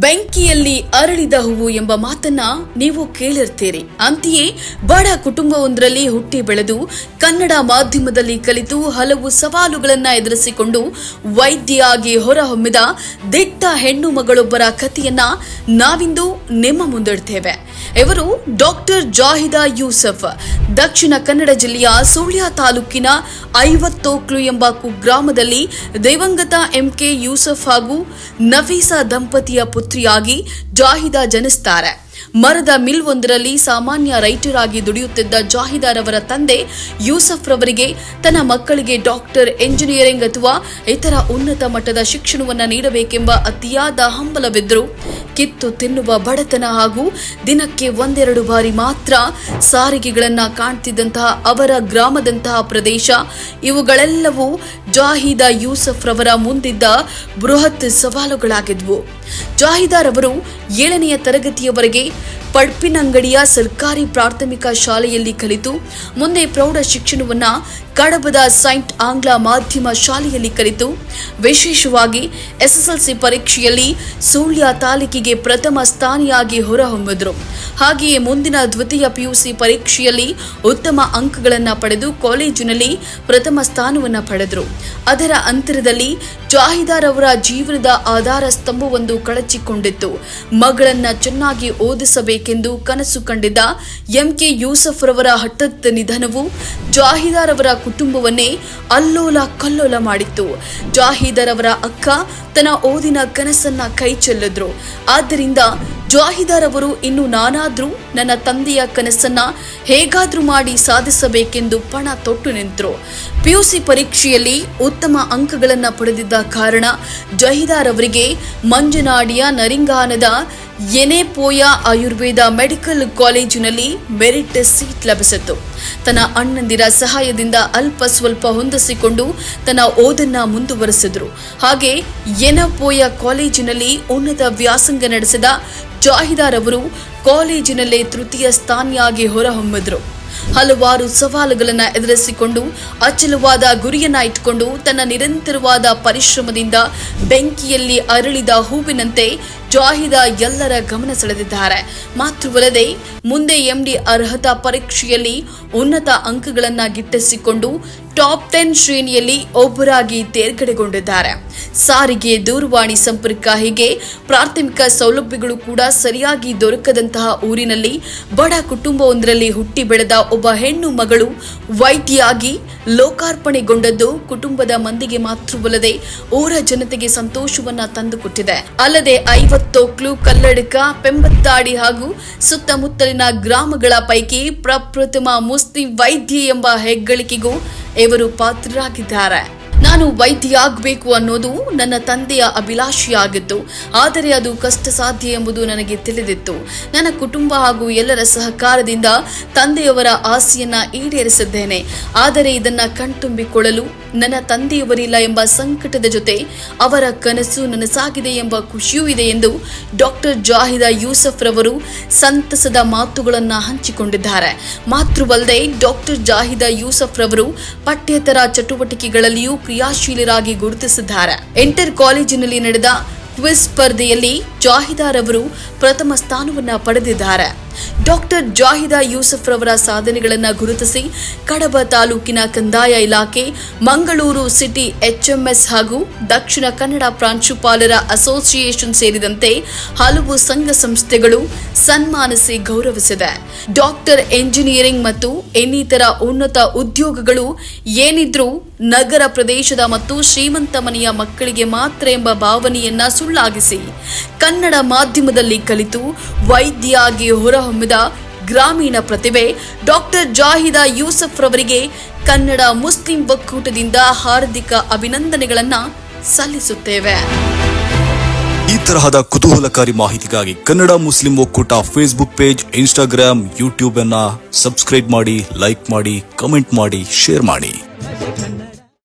ಬೆಂಕಿಯಲ್ಲಿ ಅರಳಿದ ಹೂವು ಎಂಬ ಮಾತನ್ನ ನೀವು ಕೇಳಿರ್ತೀರಿ. ಅಂತೆಯೇ ಬಡ ಕುಟುಂಬವೊಂದರಲ್ಲಿ ಹುಟ್ಟಿ ಬೆಳೆದು ಕನ್ನಡ ಮಾಧ್ಯಮದಲ್ಲಿ ಕಲಿತು ಹಲವು ಸವಾಲುಗಳನ್ನ ಎದುರಿಸಿಕೊಂಡು ವೈದ್ಯೆಯಾಗಿ ಹೊರಹೊಮ್ಮಿದ ದಿಟ್ಟ ಹೆಣ್ಣು ಮಗಳೊಬ್ಬರ ಕಥೆಯನ್ನ ನಾವಿಂದು ನಿಮ್ಮ ಮುಂದಿಡ್ತೇವೆ. ಇವರು ಡಾಕ್ಟರ್ ಜಾಹಿದಾ ಯೂಸಫ್. ದಕ್ಷಿಣ ಕನ್ನಡ ಜಿಲ್ಲೆಯ ಸುಳ್ಯ ತಾಲೂಕಿನ ಐವತ್ತೋಕ್ಲು ಎಂಬ ಕುಗ್ರಾಮದಲ್ಲಿ ದಿವಂಗತ ಎಂಕೆ ಯೂಸಫ್ ಹಾಗೂ ನಫೀಸಾ ದಂಪತಿಯ ಪುತ್ರಿಯಾಗಿ ಜಾಹಿದಾ ಜನಿಸ್ತಾರೆ. ಮರದ ಮಿಲ್ ಒಂದರಲ್ಲಿ ಸಾಮಾನ್ಯ ರೈಟರ್ ಆಗಿ ದುಡಿಯುತ್ತಿದ್ದ ಜಾಹಿದಾರ್ ಅವರ ತಂದೆ ಯೂಸಫ್ ರವರಿಗೆ ತನ್ನ ಮಕ್ಕಳಿಗೆ ಡಾಕ್ಟರ್ ಎಂಜಿನಿಯರಿಂಗ್ ಅಥವಾ ಇತರ ಉನ್ನತ ಮಟ್ಟದ ಶಿಕ್ಷಣವನ್ನು ನೀಡಬೇಕೆಂಬ ಅತಿಯಾದ ಹಂಬಲವಿದ್ದರು. ಕಿತ್ತು ತಿನ್ನುವ ಬಡತನ ಹಾಗೂ ದಿನಕ್ಕೆ ಒಂದೆರಡು ಬಾರಿ ಮಾತ್ರ ಸಾರಿಗೆಗಳನ್ನು ಕಾಣ್ತಿದ್ದಂತಹ ಅವರ ಗ್ರಾಮದಂತಹ ಪ್ರದೇಶ, ಇವುಗಳೆಲ್ಲವೂ ಜಾಹಿದಾ ಯೂಸಫ್ ರವರ ಮುಂದಿದ್ದ ಬೃಹತ್ ಸವಾಲುಗಳಾಗಿದ್ವು. ಜಾಹಿದಾರ್ ಅವರು ಏಳನೆಯ ತರಗತಿಯವರೆಗೆ ಪಡ್ಪಿನಂಗಡಿಯ ಸರ್ಕಾರಿ ಪ್ರಾಥಮಿಕ ಶಾಲೆಯಲ್ಲಿ ಕಲಿತು, ಮುಂದೆ ಪ್ರೌಢ ಶಿಕ್ಷಣವನ್ನ ಕಡಬದ ಸೈಂಟ್ ಆಂಗ್ಲ ಮಾಧ್ಯಮ ಶಾಲೆಯಲ್ಲಿ ಕಲಿತು, ವಿಶೇಷವಾಗಿ ಎಸ್ಎಸ್ಎಲ್ಸಿ ಪರೀಕ್ಷೆಯಲ್ಲಿ ಸುಳ್ಯ ತಾಲೂಕಿಗೆ ಪ್ರಥಮ ಸ್ಥಾನಿಯಾಗಿ ಹೊರಹೊಮ್ಮಿದ್ರು. ಹಾಗೆಯೇ ಮುಂದಿನ ದ್ವಿತೀಯ ಪಿಯುಸಿ ಪರೀಕ್ಷೆಯಲ್ಲಿ ಉತ್ತಮ ಅಂಕಗಳನ್ನು ಪಡೆದು ಕಾಲೇಜಿನಲ್ಲಿ ಪ್ರಥಮ ಸ್ಥಾನವನ್ನು ಪಡೆದರು. ಅದರ ಅಂತರದಲ್ಲಿ ಜಾಹಿದಾರ್ ಅವರ ಜೀವನದ ಆಧಾರ ಸ್ತಂಭವೊಂದು ಕಳಚಿಕೊಂಡಿತ್ತು. ಮಗಳನ್ನ ಚೆನ್ನಾಗಿ ಓದಿಸಬೇಕೆಂದು ಕನಸು ಕಂಡಿದ್ದ ಎಂಕೆ ಯೂಸಫ್ ರವರ ಹಠಾತ್ ನಿಧನವು ಜಾಹಿದಾರ್ ಅವರ ಕುಟುಂಬವನ್ನೇ ಅಲ್ಲೋಲ ಕಲ್ಲೋಲ ಮಾಡಿತ್ತು. ಜಾಹಿದಾರ್ ಅವರ ಅಕ್ಕ ತನ್ನ ಓದಿನ ಕನಸನ್ನ ಕೈ ಚೆಲ್ಲಿದ್ರು. ಆದ್ದರಿಂದ ಜಾಹಿದಾರ್ ಅವರು ಇನ್ನು ನಾನಾದ್ರೂ ನನ್ನ ತಂದೆಯ ಕನಸನ್ನ ಹೇಗಾದ್ರೂ ಮಾಡಿ ಸಾಧಿಸಬೇಕೆಂದು ಪಣ ತೊಟ್ಟು ನಿಂತರು. ಪಿಯುಸಿ ಪರೀಕ್ಷೆಯಲ್ಲಿ ಉತ್ತಮ ಅಂಕಗಳನ್ನು ಪಡೆದಿದ್ದ ಕಾರಣ ಜಹಿದಾರ್ ಅವರಿಗೆ ಮಂಜನಾಡಿಯ ನರಿಂಗಾನದ ಎನೆಪೋಯ ಆಯುರ್ವೇದ ಮೆಡಿಕಲ್ ಕಾಲೇಜಿನಲ್ಲಿ ಮೆರಿಟ್ ಸೀಟ್ ಲಭಿಸಿತು ತನ್ನ ಅಣ್ಣಂದಿರ ಸಹಾಯದಿಂದ ಅಲ್ಪ ಸ್ವಲ್ಪ ಹೊಂದಿಸಿಕೊಂಡು ತನ್ನ ಓದನ್ನ ಮುಂದುವರೆಸಿದ್ರು. ಹಾಗೆ ಎನಪೋಯ ಕಾಲೇಜಿನಲ್ಲಿ ಉನ್ನತ ವ್ಯಾಸಂಗ ನಡೆಸಿದ ಜಾಹಿದಾರ್ ಅವರು ಕಾಲೇಜಿನಲ್ಲೇ ತೃತೀಯ ಸ್ಥಾನಿಯಾಗಿ ಹೊರಹೊಮ್ಮಿದ್ರು. ಹಲವಾರು ಸವಾಲುಗಳನ್ನು ಎದುರಿಸಿಕೊಂಡು ಅಚಲವಾದ ಗುರಿಯನ್ನ ಇಟ್ಟುಕೊಂಡು ತನ್ನ ನಿರಂತರವಾದ ಪರಿಶ್ರಮದಿಂದ ಬೆಂಕಿಯಲ್ಲಿ ಅರಳಿದ ಹೂವಿನಂತೆ ಜಾಹಿದ ಎಲ್ಲರ ಗಮನ ಸೆಳೆದಿದ್ದಾರೆ. ಮಾತ್ರವಲ್ಲದೆ, ಮುಂದೆ ಎಂಡಿ ಅರ್ಹತಾ ಪರೀಕ್ಷೆಯಲ್ಲಿ ಉನ್ನತ ಅಂಕಗಳನ್ನು ಗಿಟ್ಟಿಸಿಕೊಂಡು ಟಾಪ್ ಟೆನ್ ಶ್ರೇಣಿಯಲ್ಲಿ ಒಬ್ಬರಾಗಿ ತೇರ್ಗಡೆಗೊಂಡಿದ್ದಾರೆ. ಸಾರಿಗೆ, ದೂರವಾಣಿ ಸಂಪರ್ಕ ಹೀಗೆ ಪ್ರಾಥಮಿಕ ಸೌಲಭ್ಯಗಳು ಕೂಡ ಸರಿಯಾಗಿ ದೊರಕದಂತಹ ಊರಿನಲ್ಲಿ ಬಡ ಕುಟುಂಬವೊಂದರಲ್ಲಿ ಹುಟ್ಟಿ ಬೆಳೆದ ಒಬ್ಬ ಹೆಣ್ಣು ಮಗಳು ವೈದ್ಯಾಗಿ ಲೋಕಾರ್ಪಣೆಗೊಂಡದ್ದು ಕುಟುಂಬದ ಮಂದಿಗೆ ಮಾತ್ರವಲ್ಲದೆ ಊರ ಜನತೆಗೆ ಸಂತೋಷವನ್ನ ತಂದುಕೊಟ್ಟಿದೆ. ಅಲ್ಲದೆ ಐವತ್ತೋಕ್ಲು ಕಲ್ಲಡಕ, ಪೆಂಬತ್ತಾಡಿ ಹಾಗೂ ಸುತ್ತಮುತ್ತಲಿನ ಗ್ರಾಮಗಳ ಪೈಕಿ ಪ್ರಪ್ರಥಮ ಮುಸ್ಲಿಂ ವೈದ್ಯ ಎಂಬ ಹೆಗ್ಗಳಿಕೆಗೂ ಇವರು ಪಾತ್ರರಾಗಿದ್ದಾರೆ. ನಾನು ವೈದ್ಯ ಆಗಬೇಕು ಅನ್ನೋದು ನನ್ನ ತಂದೆಯ ಅಭಿಲಾಷೆಯಾಗಿತ್ತು. ಆದರೆ ಅದು ಕಷ್ಟ ಸಾಧ್ಯ ಎಂಬುದು ನನಗೆ ತಿಳಿದಿತ್ತು. ನನ್ನ ಕುಟುಂಬ ಹಾಗೂ ಎಲ್ಲರ ಸಹಕಾರದಿಂದ ತಂದೆಯವರ ಆಸೆಯನ್ನ ಈಡೇರಿಸಿದ್ದೇನೆ. ಆದರೆ ಇದನ್ನು ಕಣ್ತುಂಬಿಕೊಳ್ಳಲು ನನ್ನ ತಂದೆಯವರಿಲ್ಲ ಎಂಬ ಸಂಕಟದ ಜೊತೆ ಅವರ ಕನಸು ನನಸಾಗಿದೆ ಎಂಬ ಖುಷಿಯೂ ಇದೆ ಎಂದು ಡಾಕ್ಟರ್ ಜಾಹಿದಾ ಯೂಸಫ್ ರವರು ಸಂತಸದ ಮಾತುಗಳನ್ನು ಹಂಚಿಕೊಂಡಿದ್ದಾರೆ. ಮಾತ್ರವಲ್ಲದೆ ಡಾಕ್ಟರ್ ಜಾಹಿದಾ ಯೂಸಫ್ ರವರು ಪಠ್ಯೇತರ ಚಟುವಟಿಕೆಗಳಲ್ಲಿಯೂ ಕ್ರಿಯಾಶೀಲರಾಗಿ ಗುರುತಿಸಿದ್ದಾರೆ. ಇಂಟರ್ ಕಾಲೇಜಿನಲ್ಲಿ ನಡೆದ ಕ್ವಿಸ್ ಸ್ಪರ್ಧೆಯಲ್ಲಿ ಜಾಹಿದಾರ್ ಅವರು ಪ್ರಥಮ ಸ್ಥಾನವನ್ನು ಪಡೆದಿದ್ದಾರೆ. ಡಾಕ್ಟರ್ ಜಾಹಿದಾ ಯೂಸಫ್ ರವರ ಸಾಧನೆಗಳನ್ನು ಗುರುತಿಸಿ ಕಡಬ ತಾಲೂಕಿನ ಕಂದಾಯ ಇಲಾಖೆ, ಮಂಗಳೂರು ಸಿಟಿ ಎಚ್ಎಂಎಸ್ ಹಾಗೂ ದಕ್ಷಿಣ ಕನ್ನಡ ಪ್ರಾಂಶುಪಾಲರ ಅಸೋಸಿಯೇಷನ್ ಸೇರಿದಂತೆ ಹಲವು ಸಂಘ ಸಂಸ್ಥೆಗಳು ಸನ್ಮಾನಿಸಿ ಗೌರವಿಸಿದೆ. ಡಾಕ್ಟರ್ ಎಂಜಿನಿಯರಿಂಗ್ ಮತ್ತು ಇನ್ನಿತರ ಉನ್ನತ ಉದ್ಯೋಗಗಳು ಏನಿದ್ರೂ ನಗರ ಪ್ರದೇಶದ ಮತ್ತು ಶ್ರೀಮಂತ ಮನೆಯ ಮಕ್ಕಳಿಗೆ ಮಾತ್ರ ಎಂಬ ಭಾವನೆಯನ್ನ ಸುಳ್ಳಾಗಿಸಿ ಕನ್ನಡ ಮಾಧ್ಯಮದಲ್ಲಿ ಕಲಿತು ವೈದ್ಯಾಗಿ ಹೊರಹೊಮ್ಮಿದ ಗ್ರಾಮೀಣ ಪ್ರತಿಭೆ ಡಾಕ್ಟರ್ ಜಾಹಿದಾ ಯೂಸಫ್ ರವರಿಗೆ ಕನ್ನಡ ಮುಸ್ಲಿಂ ಒಕ್ಕೂಟದಿಂದ ಹಾರ್ದಿಕ ಅಭಿನಂದನೆಗಳನ್ನ ಸಲ್ಲಿಸುತ್ತೇವೆ. ಈ ತರಹದ ಕುತೂಹಲಕಾರಿ ಮಾಹಿತಿಗಾಗಿ ಕನ್ನಡ ಮುಸ್ಲಿಂ ಒಕ್ಕೂಟ ಫೇಸ್ಬುಕ್ ಪೇಜ್ ಇನ್ಸ್ಟಾಗ್ರಾಮ್ ಯೂಟ್ಯೂಬ್ ಅನ್ನ ಸಬ್ಸ್ಕ್ರೈಬ್ ಮಾಡಿ ಲೈಕ್ ಮಾಡಿ ಕಮೆಂಟ್ ಮಾಡಿ ಶೇರ್ ಮಾಡಿ.